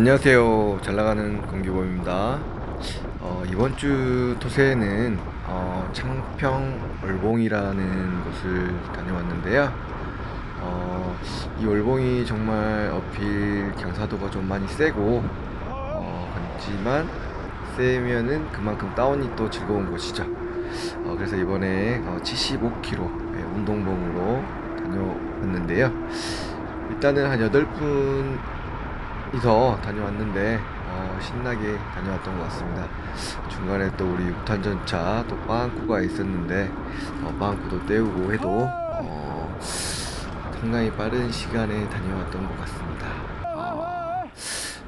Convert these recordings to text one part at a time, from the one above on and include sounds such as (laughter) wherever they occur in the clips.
안녕하세요. 잘 나가는 공기범입니다. 어, 이번 주 토세는 어, 창평 얼봉이라는 곳을 다녀왔는데요. 어, 이 얼봉이 정말 어필 경사도가 좀 많이 세고 어, 하지만 세면은 그만큼 다운이 또 즐거운 곳이죠. 어, 그래서 이번에 어, 75km 운동봉으로 다녀왔는데요. 일단은 한 8분 이서 다녀왔는데 어, 신나게 다녀왔던 것 같습니다. 중간에 또 우리 6탄 전차 또 빵꾸가 있었는데 어, 빵꾸도 때우고 해도 어, 상당히 빠른 시간에 다녀왔던 것 같습니다. 어,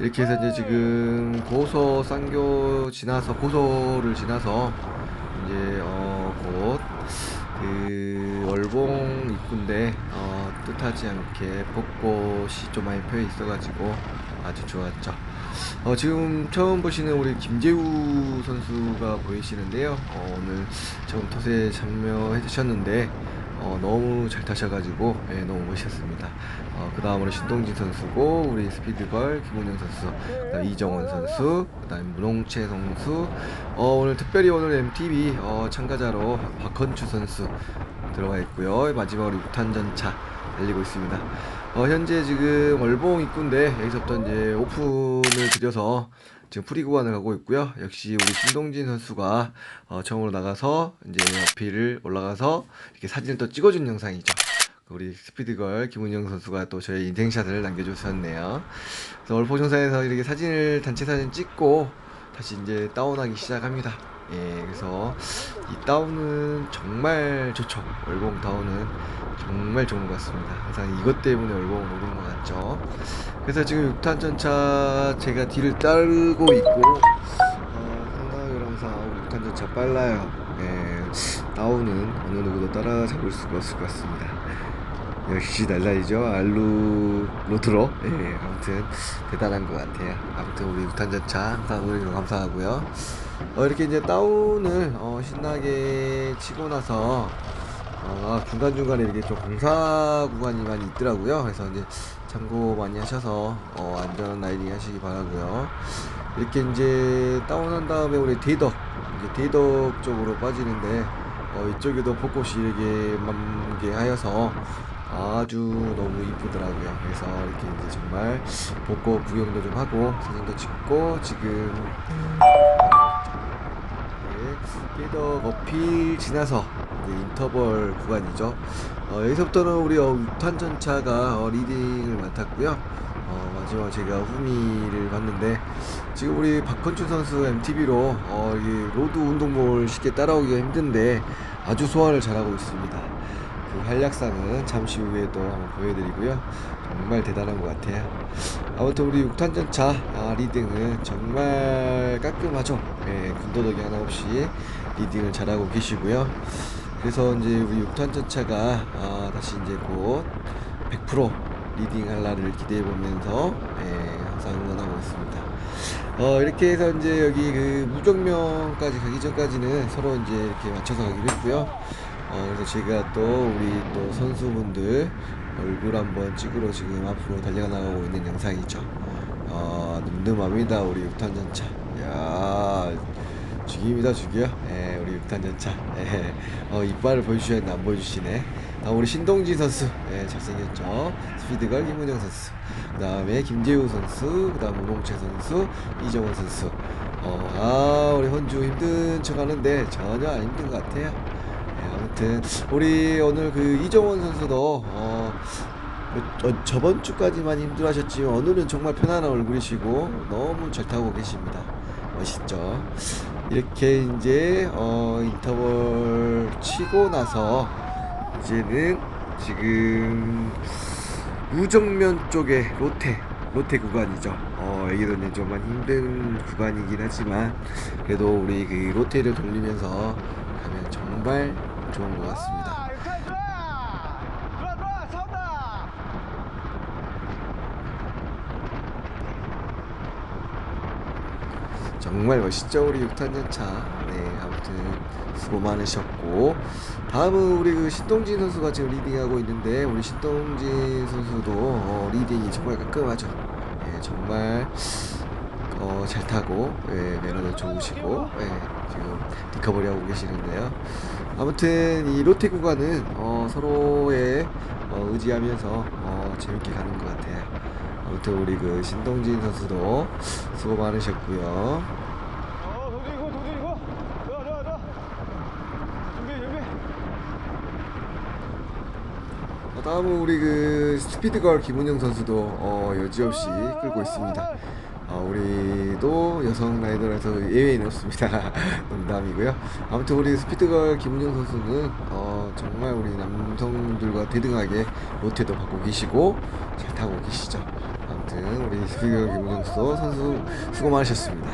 이렇게 해서 이제 지금 고소 쌍교 지나서 고소를 지나서 이제 어, 곧그 월봉 입구인데 어, 뜻하지 않게 벚꽃이 좀 많이 펴 있어가지고 아주 좋았죠. 어, 지금 처음 보시는 우리 김재우 선수가 보이시는데요. 어, 오늘 처음 토세 참여해 주셨는데 어, 너무 잘 타셔가지고 예, 너무 멋있었습니다. 어, 그 다음으로 신동진 선수고 우리 스피드걸 김은영 선수, 그다음 이정원 선수, 그다음 문홍채 선수. 어, 오늘 특별히 오늘 MTV 어, 참가자로 박헌추 선수 들어가 있고요. 마지막으로 6탄 전차 달리고 있습니다. 어, 현재 지금 월봉 입구인데 여기서부터 이제 오픈을 드려서 지금 프리 구간을 가고 있고요. 역시 우리 신동진 선수가 어, 처음으로 나가서 이제 어필을 올라가서 이렇게 사진을 또 찍어준 영상이죠. 우리 스피드걸 김은영 선수가 또 저의 인생샷을 남겨주셨네요. 그래서 월포 정상에서 이렇게 사진을 단체 사진 찍고 다시 이제 다운하기 시작합니다. 예, 그래서 이 다운은 정말 좋죠. 월봉 다운은 정말 좋은 것 같습니다. 항상 이것 때문에 월봉을 오른 것 같죠. 그래서 지금 6탄 전차 제가 뒤를 따르고 있고 어, 상당히 항상 6탄 전차 빨라요. 예, 다운은 어느 누구도 따라잡을 수가 없을 것 같습니다. 역시 날라리죠. 알루 로드로. 예, 아무튼 대단한 것 같아요. 아무튼 우리 6탄 전차 항상 오늘 감사하고요. 어, 이렇게 이제 다운을 어, 신나게 치고 나서 어, 아, 중간중간에 이렇게 좀 공사 구간이 많이 있더라고요. 그래서 이제 참고 많이 하셔서 어, 안전 라이딩 하시기 바라고요. 이렇게 이제 다운한 다음에 우리 대덕 이제 대덕 쪽으로 빠지는데 어, 이쪽에도 벚꽃이 이렇게 만개하여서 아주 너무 이쁘더라고요. 그래서 이렇게 이제 정말 벚꽃 구경도 좀 하고 사진도 찍고 지금 네, 깨덕 어필 지나서 인터벌 구간이죠. 어, 여기서부터는 우리 어, 6탄 전차가 어, 리딩을 맡았고요. 어, 마지막 제가 후미를 봤는데 지금 우리 박헌춘 선수 MTB로 어, 이 로드 운동복을 쉽게 따라오기가 힘든데 아주 소화를 잘하고 있습니다. 그 활약상은 잠시 후에 또 한번 보여드리고요. 정말 대단한 것 같아요. 아무튼 우리 6탄 전차 아, 리딩은 정말 깔끔하죠. 예, 군더더기 하나 없이 리딩을 잘하고 계시고요. 그래서 이제 우리 6탄 전차가 아, 다시 이제 곧 100% 리딩 할 날을 기대해 보면서 예, 항상 응원하고 있습니다. 어, 이렇게 해서 이제 여기 그 무정명까지 가기 전까지는 서로 이제 이렇게 맞춰서 가기로 했고요. 어, 그래서 제가 또 우리 또 선수분들 얼굴 한번 찍으러 지금 앞으로 달려가 나가고 있는 영상이죠. 어, 늠름합니다. 우리 6탄 전차. 야 죽입니다, 죽여. 예, 우리 6탄 전차. 예, 어, 이빨을 보여주셔야 안 보여주시네. 아, 우리 신동진 선수. 예, 잘생겼죠. 스피드걸 김은영 선수. 그 다음에 김재우 선수. 그 다음 우봉채 선수. 이정원 선수. 어, 아, 우리 헌주 힘든 척 하는데 전혀 안 힘든 것 같아요. 예, 아무튼, 우리 오늘 그 이정원 선수도, 어, 뭐, 어, 저번 주까지만 힘들어하셨지만 오늘은 정말 편안한 얼굴이시고 너무 잘 타고 계십니다. 멋있죠. 이렇게 이제 어, 인터벌 치고 나서 이제는 지금 우정면 쪽에 로테 로테 구간이죠. 어, 여기도 이제 좀 많이 힘든 구간이긴 하지만 그래도 우리 그 로테를 돌리면서 가면 정말 좋은 것 같습니다. 싸운다! 정말 멋있죠 우리 6탄 전차. 네 아무튼 수고 많으셨고. 다음은 우리 그 신동진 선수가 지금 리딩하고 있는데 우리 신동진 선수도 어, 리딩이 정말 깔끔하죠. 예, 정말 어, 잘 타고 예, 매너도 좋으시고 예, 지금 리커버리 하고 계시는데요. 아무튼 이 롯데 구간은 어, 서로의 어, 의지하면서 어, 재밌게 가는 것 같아요. 아무튼 우리 그 신동진 선수도 수고 많으셨고요. 어, 다음은 우리 그 스피드걸 김은영 선수도 어, 여지없이 끌고 있습니다. 어, 우리도 여성 라이더라서 예외는 없습니다. 농담이고요. 아무튼 우리 스피드걸 김은영 선수는 어, 정말 우리 남성들과 대등하게 롯데도 받고 계시고 잘 타고 계시죠. 아무튼 우리 스피드걸 김은영 선수 수고 많으셨습니다.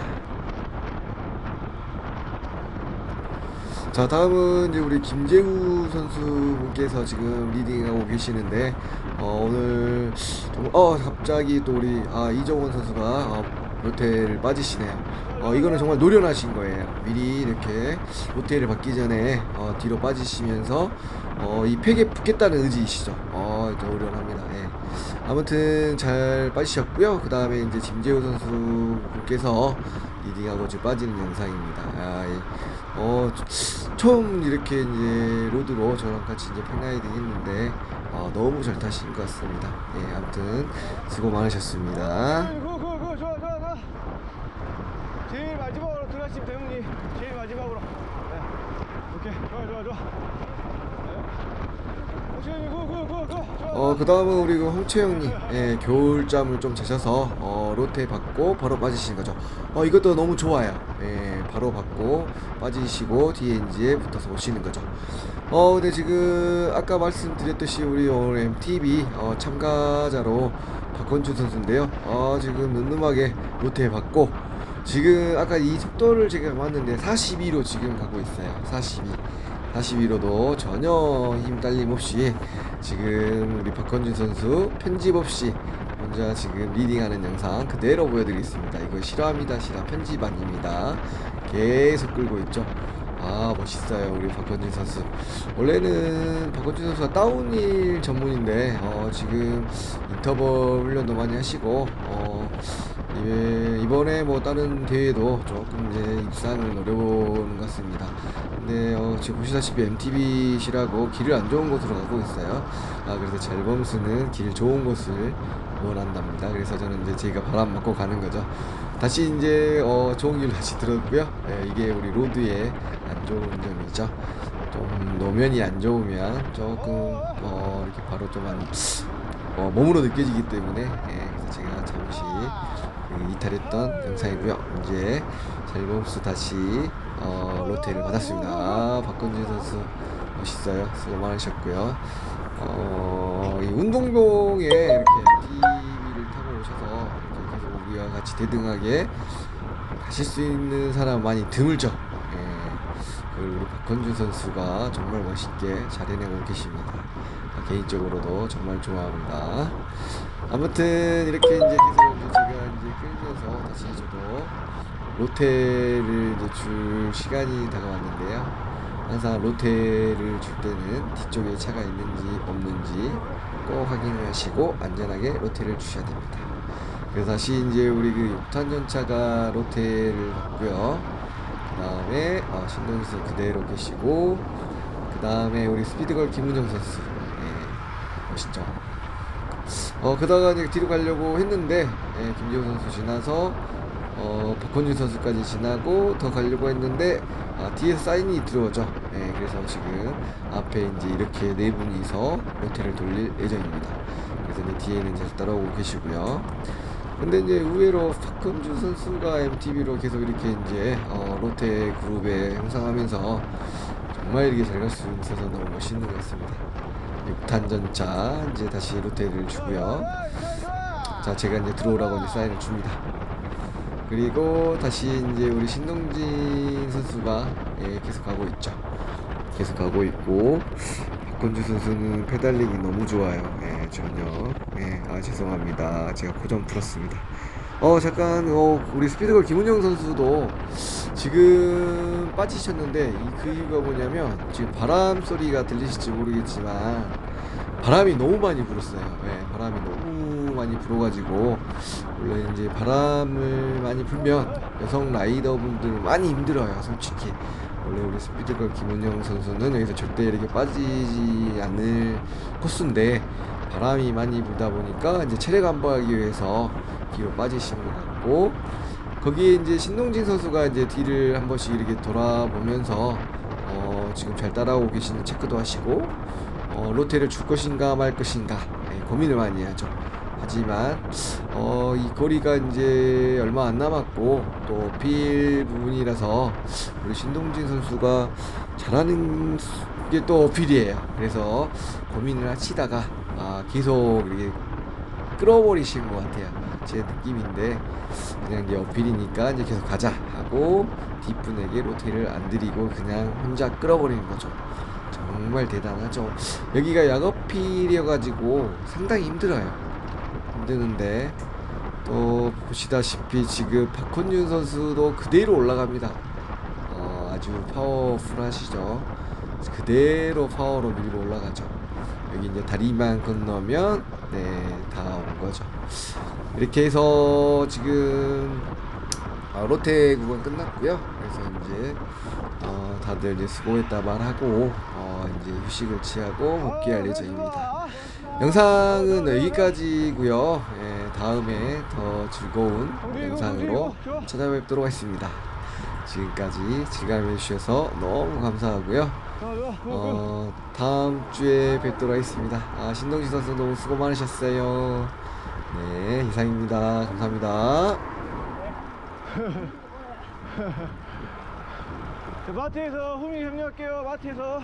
자 다음은 이제 우리 김재우 선수분께서 지금 리딩하고 계시는데 어, 오늘 좀, 어 갑자기 또 우리 아 이정원 선수가 어, 롯데를 빠지시네요. 어 이거는 정말 노련하신 거예요. 미리 이렇게 롯데를 받기 전에 어, 뒤로 빠지시면서 어, 이 팩에 붙겠다는 의지이시죠. 어 노련합니다. 예. 아무튼 잘 빠지셨고요. 그 다음에 이제 김재우 선수분께서 리딩하고 지금 빠지는 영상입니다. 아, 예. 어, 처음 이렇게 이제 로드로 저랑 같이 이제 팬라이딩 했는데 어, 너무 잘 타신 것 같습니다. 예, 아무튼 수고 많으셨습니다. 그, 그, 그, 좋아, 좋아, 좋아. 제일 마지막으로 들어가시면 대웅님. 제일 마지막으로. 네. 오케이, 좋아, 좋아, 좋아. 네. 그, 그, 그, 그, 좋아. 어, 그 다음은 우리 그 홍채영님, 예, 겨울잠을 좀 자셔서, 어, 로테 받고 바로 빠지신 거죠. 어, 이것도 너무 좋아요. 예, 바로 받고 빠지시고, 이제 붙어서 오시는 거죠. 어, 근데 지금, 아까 말씀드렸듯이 우리 오늘 MTV, 어, 참가자로 박건준 선수인데요. 어, 지금 늠름하게 로테 받고, 지금 아까 이 속도를 제가 봤는데 42로 지금 가고 있어요. 42. 42로도 전혀 힘 딸림 없이 지금 우리 박건준 선수 편집 없이 혼자 지금 리딩하는 영상 그대로 보여드리겠습니다. 이거 싫어합니다. 싫어 편집 아닙니다. 계속 끌고 있죠. 아 멋있어요 우리 박건준 선수 원래는 박건준 선수가 다운힐 전문인데 어, 지금 인터벌 훈련도 많이 하시고 어, 예, 이번에 뭐 다른 대회도 조금 이제 입상을 노려보는 것 같습니다. 근데 어, 지금 보시다시피 MTB시라고 길을 안 좋은 곳으로 가고 있어요. 아 그래서 젤범스는 길 좋은 곳을 원한답니다. 그래서 저는 이제 제가 바람 맞고 가는 거죠. 다시 이제 어, 좋은 길로 다시 들었고요. 예, 이게 우리 로드의 안 좋은 점이죠. 좀 노면이 안 좋으면 조금 어, 이렇게 바로 좀한 어, 몸으로 느껴지기 때문에 예, 그래서 제가 잠시 그 이탈했던 영상이고요. 이제 젤범스 다시 어, 로테를 받았습니다. 아, 박건진 선수 멋있어요. 수고 많으셨고요. 어, 이 운동병에 이렇게 TV를 타고 오셔서 계속 우리와 같이 대등하게 가실 수 있는 사람 많이 드물죠. 예. 그리고 박건준 선수가 정말 멋있게 잘 해내고 계십니다. 개인적으로도 정말 좋아합니다. 아무튼 이렇게 이제 계속 제가 이제 끌면서 다시 저도 로테를 줄 시간이 다가왔는데요. 항상 로테를 줄 때는 뒤쪽에 차가 있는지 없는지 꼭 확인을 하시고 안전하게 로테를 주셔야 됩니다. 그래서 다시 이제 우리 그 욕탄 전차가 로테를 받고요. 그 다음에 어, 신동희 선수 그대로 계시고 그 다음에 우리 스피드걸 김은정 선수 예, 멋있죠. 어 그다가 이제 뒤로 가려고 했는데 예, 김재호 선수 지나서 어 박건준 선수까지 지나고 더 가려고 했는데 아, 뒤에서 사인이 들어오죠. 예, 그래서 지금 앞에 이제 이렇게 네 분이서 로테를 돌릴 예정입니다. 그래서 이제 뒤에는 이제 따라오고 계시고요. 근데 이제 의외로 박건준 선수가 MTV로 계속 이렇게 이제 어, 롯데 그룹에 형성하면서 정말 이렇게 잘 갈 수 있어서 너무 멋있는 것 같습니다. 6탄 전차 이제 다시 롯데를 주고요. 자 제가 이제 들어오라고 이제 사인을 줍니다. 그리고 다시 이제 우리 신동진 선수가 예, 계속 가고 있죠. 계속 가고 있고 박건주 선수는 페달링이 너무 좋아요. 예, 전혀. 예, 아 죄송합니다. 제가 고정 풀었습니다. 어 잠깐 어 우리 스피드걸 김은영 선수도 지금 빠지셨는데 이 그 이유가 뭐냐면 지금 바람 소리가 들리실지 모르겠지만 바람이 너무 많이 불었어요. 예, 바람이 너무 많이 불어가지고 원래 이제 바람을 많이 불면 여성 라이더분들 많이 힘들어요 솔직히 원래 우리 스피드걸 김원영 선수는 여기서 절대 이렇게 빠지지 않을 코스인데 바람이 많이 불다 보니까 이제 체력 안보하기 위해서 뒤로 빠지신 것 같고 거기에 이제 신동진 선수가 이제 뒤를 한 번씩 이렇게 돌아보면서 어 지금 잘 따라오고 계시는 체크도 하시고 어 로테를 줄 것인가 말 것인가 예, 고민을 많이 하죠. 하지만 어 이 거리가 이제 얼마 안 남았고 또 어필 부분이라서 우리 신동진 선수가 잘하는 게 또 어필이에요. 그래서 고민을 하시다가 아 계속 이렇게 끌어버리신 것 같아요. 제 느낌인데 그냥 이제 어필이니까 이제 계속 가자 하고 뒷분에게 로테를 안 드리고 그냥 혼자 끌어버리는 거죠. 정말 대단하죠. 여기가 약어필이어가지고 상당히 힘들어요. 힘드는데 또 보시다시피 지금 박헌윤 선수도 그대로 올라갑니다. 어, 아주 파워풀하시죠. 그대로 파워로 밀고 올라가죠. 여기 이제 다리만 건너면 네다 온 거죠. 이렇게 해서 지금 아, 로테 구간 끝났고요. 그래서 이제 어, 다들 이제 수고했다 말하고 어, 이제 휴식을 취하고 복귀할 예정입니다. 영상은 여기까지고요. 예, 다음에 더 즐거운 영상으로 찾아뵙도록 하겠습니다. 지금까지 즐거움해 주셔서 너무 감사하고요. 어, 다음 주에 뵙도록 하겠습니다. 아, 신동진 선수 너무 수고 많으셨어요. 네, 이상입니다. 감사합니다. 자, (laughs) 마트에서 후미 협력할게요 마트에서